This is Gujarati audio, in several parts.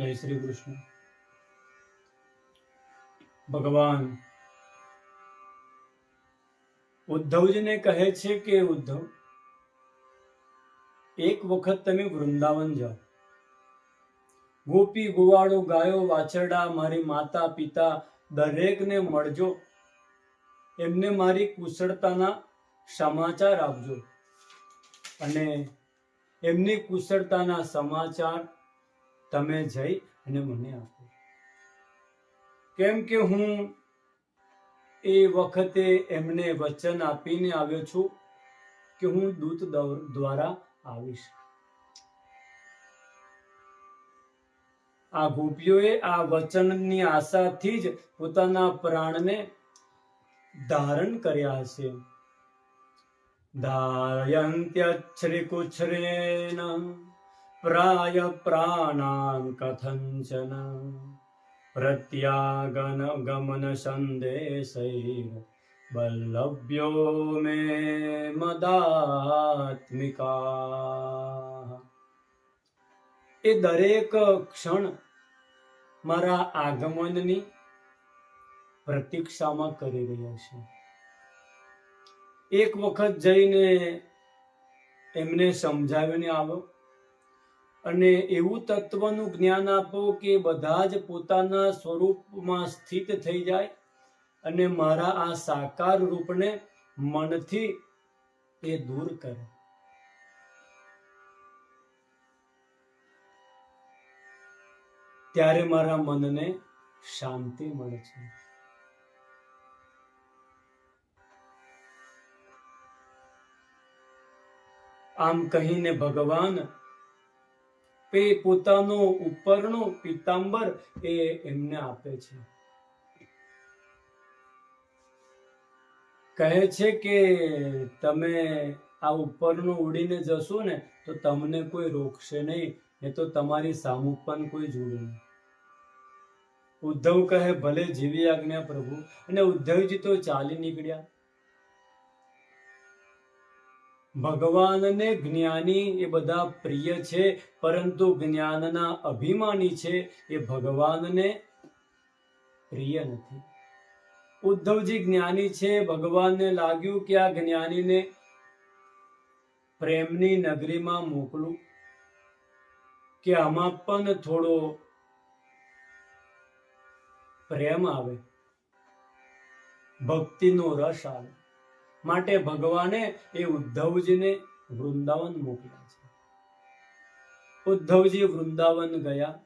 જય શ્રી કૃષ્ણ. ભગવાન, ઉદ્ધવજીને કહે છે કે ઉદ્ધવ, એક વખત તમે વૃંદાવન જાઓ. ગોપી ગોવાળો ગાયો વાછરડા મારી માતા પિતા દરેકને મળજો. એમને મારી કુશળતાના સમાચાર આપજો. અને એમની કુશળતાના સમાચાર તમે જઈ અને મને આપો. કેમ કે હું એ વખતે એમને વચન આપીને આવ્યો છું કે હું દૂત દ્વારા આવીશ. આ ગોપીઓએ આ વચનની આશાથી જ પોતાના પ્રાણને ધારણ કર્યા હશે. ધારયંત્યશ્રીકુચ્છ્રેણ પ્રાય ગમન સંદેશૈર વલ્લભ્યો મે મદાત્મિકા એ દરેક ક્ષણ મારા આગમનની પ્રતીક્ષામાં કરી રહ્યા છે. એક વખત જઈને એમને સમજાવીને આવો. અને એવું તત્વનું જ્ઞાન આપો કે બધા જ પોતાના સ્વરૂપમાં સ્થિત થઈ જાય અને મારા આ સાકાર રૂપને મનથી એ દૂર કરે. ત્યારે મારા મનને શાંતિ મળે છે. આમ કહીને ભગવાન એ પોતાનો ઉપરનો પિતાંબર એ એમને આપે છે. કહે છે કે તમે આ ઉપરનું ઉડીને જશો ને, તો તમને કોઈ રોકશે નહીં ને તો તમારી સામુ પણ કોઈ જોડે નહીં. ઉદ્ધવ કહે, ભલે જીવી આજ્ઞા પ્રભુ. અને ઉદ્ધવજી તો ચાલી નીકળ્યા. ભગવાનને જ્ઞાની એ બધા પ્રિય છે, પરંતુ જ્ઞાનના અભિમાની છે એ ભગવાનને પ્રિય નથી. ઉદ્ધવજી જ્ઞાની છે, ભગવાનને લાગ્યું કે આ જ્ઞાનીને પ્રેમની નગરીમાં મોકલું, કે આમાં પણ થોડો પ્રેમ આવે, ભક્તિનો રસ આવે. માટે ભગવાને એ ઉદ્ધવજીને વૃંદાવન મોકલ્યા છે. ઉદ્ધવજી વૃંદાવન ગયા.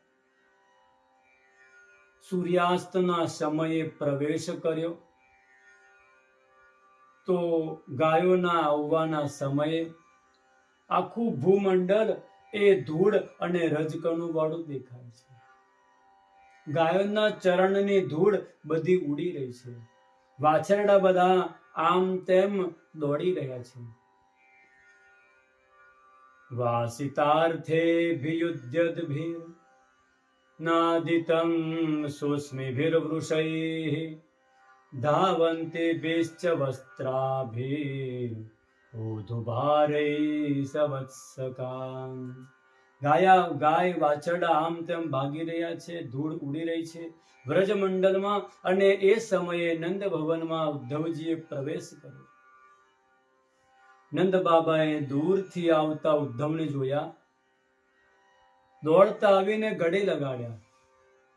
સૂર્યાસ્તના સમયે પ્રવેશ કર્યો. તો ગાયોના આવવાના સમયે આખું ભૂમંડળ એ ધૂળ અને રજકણું વાળું દેખાય છે. ગાયોના ચરણની ધૂળ બધી ઉડી રહી છે. વાછરડા બધા આમ તેમ દોડી રહ્યા છે. વાસિતાર્થે ભિયુદ્યદ્ભિર નાદિતમ સુસ્મિભિર્વૃષૈः ધાવન્તે બેશ્ચ વસ્ત્રાભિર ઊધુભારૈ સવત્સકાન ગાયા, ગાય, વાછરડા, આમ તેમ ભાગી રહ્યા છે, ધૂળ ઉડી રહી છે. વ્રજમંડળમાં અને એ સમયે નંદ ભવનમાં ઉદ્ધવજીએ પ્રવેશ કર્યો. નંદ બાબાએ દૂરથી આવતા ઉદ્ધવને જોયા. દોડતા આવીને ગળે લગાડ્યા.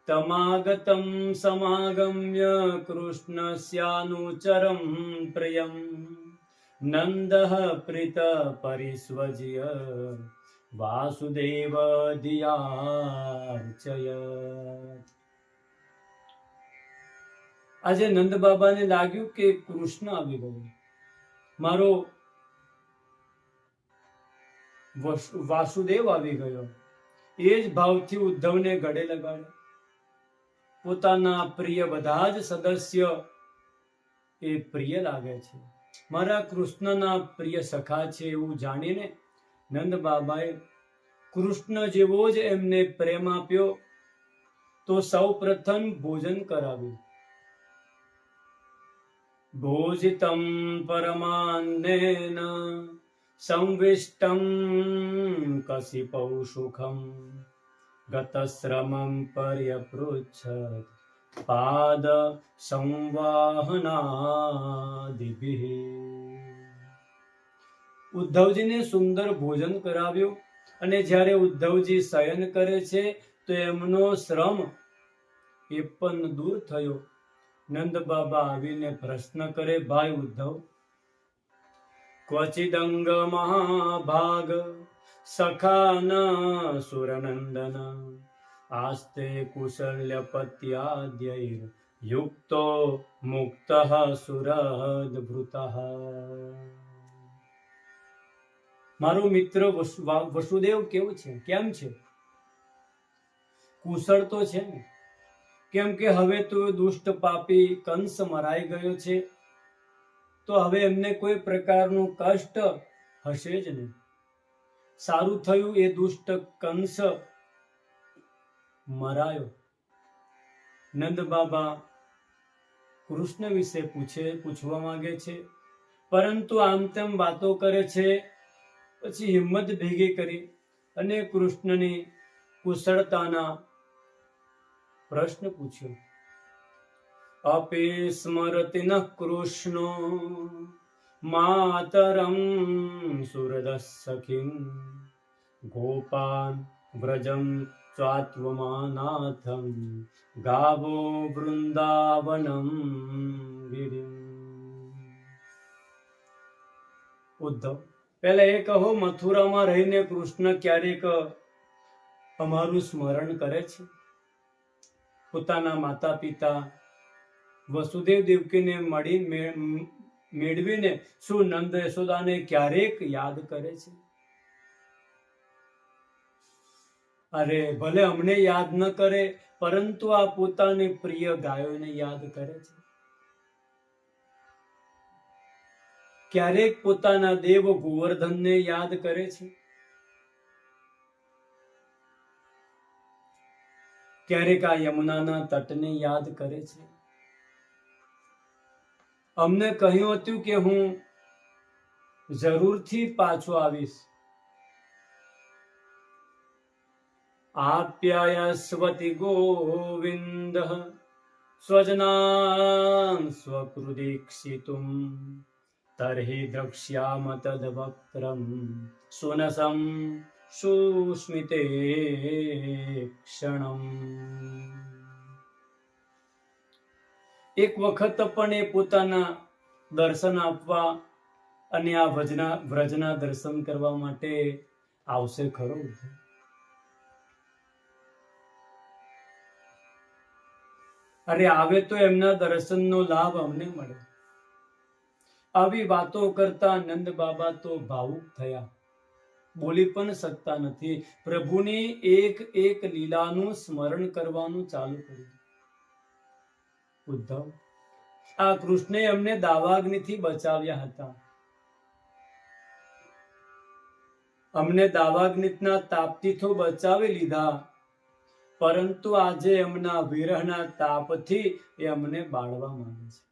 તમાગતમ સમાગમ્ય કૃષ્ણસ્યાનુચરમ પ્રિયમ. નંદ પ્રીત પરિસ્વજ્ય. વાસુદેવ આજે નંદ બાબાને લાગ્યું કે કૃષ્ણ આવી ગયો. મારો વાસુદેવ આવી ગયો. એ જ ભાવથી ઉદ્ધવને ગળે લગાડ્યો. પોતાના પ્રિય બધા જ સદસ્ય એ પ્રિય લાગે છે. મારા કૃષ્ણના પ્રિય સખા છે એવું જાણીને નંદ બાબાએ કૃષ્ણ જેવો જ એમને પ્રેમ આપ્યો તો સૌ પ્રથમ ભોજન કરાવ્યું. ભોજિતમ પરમાન્નેન સંવિષ્ટમ કશિપૌ સુખમ ગતશ્રમં પર્યપૃચ્છત પાદ સંવાહનાદિભિः. ઉદ્ધવજીને સુંદર ભોજન કરાવ્યું અને જ્યારે ઉદ્ધવજી શયન કરે છે, તો એમનો શ્રમ એ પણ દૂર થયો. નંદ બાબા આવીને પ્રશ્ન કરે, ભાઈ ઉદ્ધવ, ક્વચિદંગ મહાભાગ સખાન સુરનંદન, આસ્તે કુશલ્ય પત્યાદ્યૈર યુક્તો મુક્ત સુરદભૃત મારો મિત્ર વસુદેવ કેવું છે? કેમ છે? કુશળ તો છે ને. કેમ કે હવે તો દુષ્ટ પાપી કંસ મરાઈ ગયો છે, તો હવે એમને કોઈ પ્રકારનું કષ્ટ હશે જ નહીં. સારું થયું એ દુષ્ટ કંસ મરાયો. નંદ બાબા કૃષ્ણ વિશે પૂછે, પૂછવા માંગે છે, પરંતુ આમ તેમ વાતો કરે છે પછી હિંમત ભેગી કરી અને કૃષ્ણની કુશળતાના પ્રશ્ન પૂછ્યો. અપે સ્મરતિ ન કૃષ્ણો, માતરમ સુરદસખિન ગોપાન વ્રજમ સ્વાત્વમાનાથમ ગાવો વૃંદાવનમ ગિરિમ ઉદ્ધવ પહેલા એ કહો, મથુરામાં રહીને કૃષ્ણ ક્યારેક અમારું સ્મરણ કરે છે? પોતાના માતા પિતા વસુદેવ દેવકીને મળી મેળવીને શું નંદ યશોદાને ક્યારેક યાદ કરે છે? અરે, ભલે અમને યાદ ન કરે, પરંતુ આ પોતાની પ્રિય ગાયોને યાદ કરે છે. ક્યારેક પોતાના દેવ ગોવર્ધનને યાદ કરે છે? ક્યારેક આ યમુનાના તટને યાદ કરે છે? અમને કહ્યું હતું કે હું જરૂરથી પાછો આવીશ. આપ્યાયસ્વતિ ગોવિંદ સ્વજના સ્વકૃદીક્ષિતુમ. તર્હિ દ્રક્ષ્યામ તદવક્ત્રમ સુનસમ સુસ્મિતે ક્ષણમ એક વખત પણ એ પોતાના દર્શન આપવા અને આ ભજના વ્રજના દર્શન કરવા માટે આવશે ખરો અરે આવે તો એમના દર્શનનો લાભ અમને મળે. આવી વાતો કરતા નંદ બાબા તો ભાવુક થયા. બોલી પણ શકતા નથી. પ્રભુની એક એક લીલાનું સ્મરણ કરવાનું ચાલુ કર્યું. ઉદ્ધવ, આ કૃષ્ણે એમને દાવાગ્નિથી બચાવ્યા હતા. અમને દાવાગ્નિના તાપથી બચાવી લીધા. પરંતુ આજે એમના વિરહના તાપથી એ અમને બાળવા માંગે છે.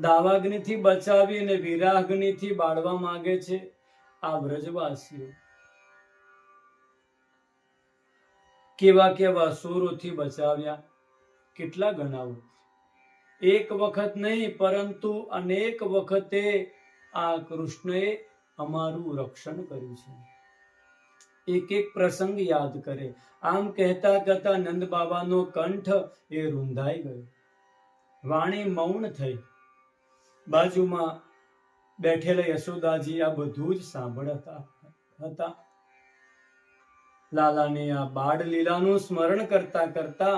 દાવાગ્નિથી બચાવી અને વિરાગ્નિથી બાળવા માંગે છે આ વ્રજવાસીઓ. કેવા કેવા સુરોથી બચાવ્યા? કેટલા ગણાવો એક વખત નહીં, પરંતુ અનેક વખતે આ કૃષ્ણએ અમારું રક્ષણ કર્યું છે. એક એક પ્રસંગ યાદ કરે. આમ કહેતા કહેતા નંદ બાબાનો કંઠ એ રૂંધાઈ ગયો. વાણી મૌન થઈ. બાજુમાં બેઠેલા યશોદાજી આ બધું જ સાંભળતા હતા. લાલાને આ બાળ લીલાનું સ્મરણ કરતા કરતા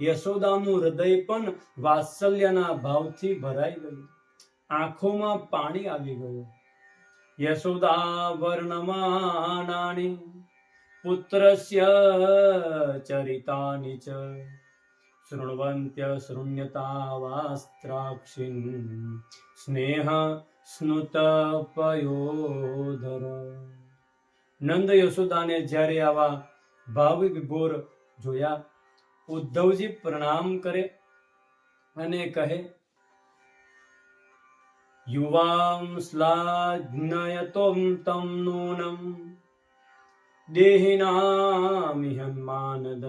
યશોદાનું હૃદય પણ વાત્સલ્યના ભાવથી ભરાઈ ગયું. આંખોમાં પાણી આવી ગયું. યશોદા વર્ણમાનાની પુત્રસ્ય ચરિતાની ચ શૃણવંત્ય શૃણ્યતાવાસ્ત્રાક્ષિન સ્નેહ સ્નુત પયોધર નંદ યશોદાને જ્યારે આવા ભાવ વિભોર જોયા, ઉદ્ધવજી પ્રણામ કરે અને કહે યુવામ શ્લાઘ્નયતોમ તમ નૂનમ દેહિનામિહ હનુમાનદ.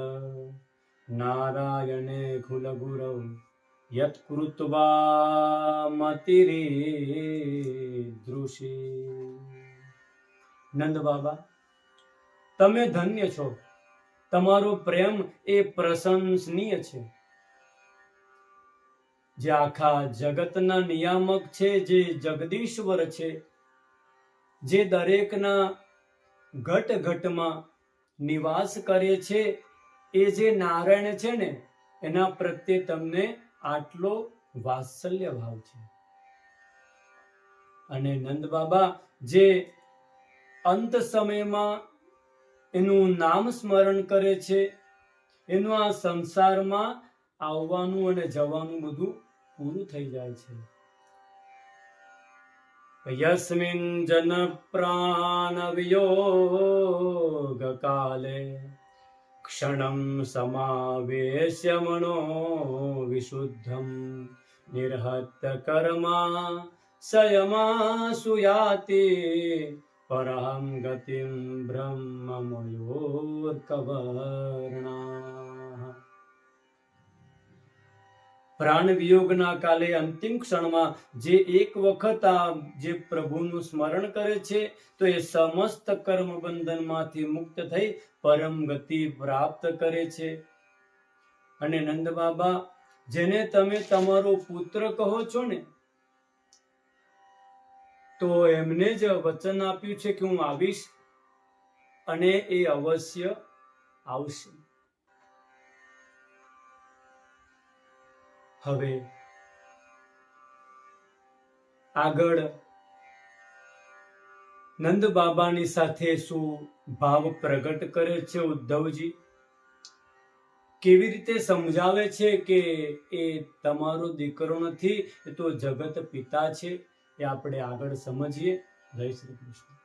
નારાયણે कुलगुरौ ગુરવ યત કૃત્વા નંદ બાબા તમે ધન્ય છો. તમારો પ્રેમ એ પ્રશંસનીય છે. જે આખા જગતના નિયામક છે, જે જગદીશ્વર છે, જે દરેકના ઘટ ઘટમાં નિવાસ કરે છે એ જે નારાયણ છે ને, એના પ્રત્યે તમને આટલો વાત્સલ્ય ભાવ છે. અને નંદ બાબા જે અંત સમયમાં એનું નામ સ્મરણ કરે છે, એનું આ સંસારમાં આવવાનું અને જવાનું બધું પૂરું થઈ જાય છે. યસ્મિન જન પ્રાણ વિયોગ કાલે क्षणं समावेश्य मनो विशुद्धं निर्हतकर्मा कर्मा संयमासुयाति परहं गतिं ब्रह्ममयोर्कवर्णा। પ્રાણ વિયોગના કાલે અંતિમ ક્ષણમાં જે એક વખત આ જે પ્રભુનું સ્મરણ કરે છે, તો એ સમસ્ત કર્મ બંધનમાંથી મુક્ત થઈ પરમ ગતિ પ્રાપ્ત કરે છે. અને નંદ બાબા, જેને તમે તમારો પુત્ર કહો છો ને, તો એમને જ વચન આપ્યું છે કે હું આવીશ અને એ અવશ્ય આવશે. હવે આગળ નંદ બાબાની સાથે શું ભાવ પ્રગટ કરે છે ઉદ્ધવજી? કેવી રીતે સમજાવે છે કે એ તમારો દીકરો નથી, એ તો જગત પિતા છે? એ આપણે આગળ સમજીએ. જય શ્રી કૃષ્ણ.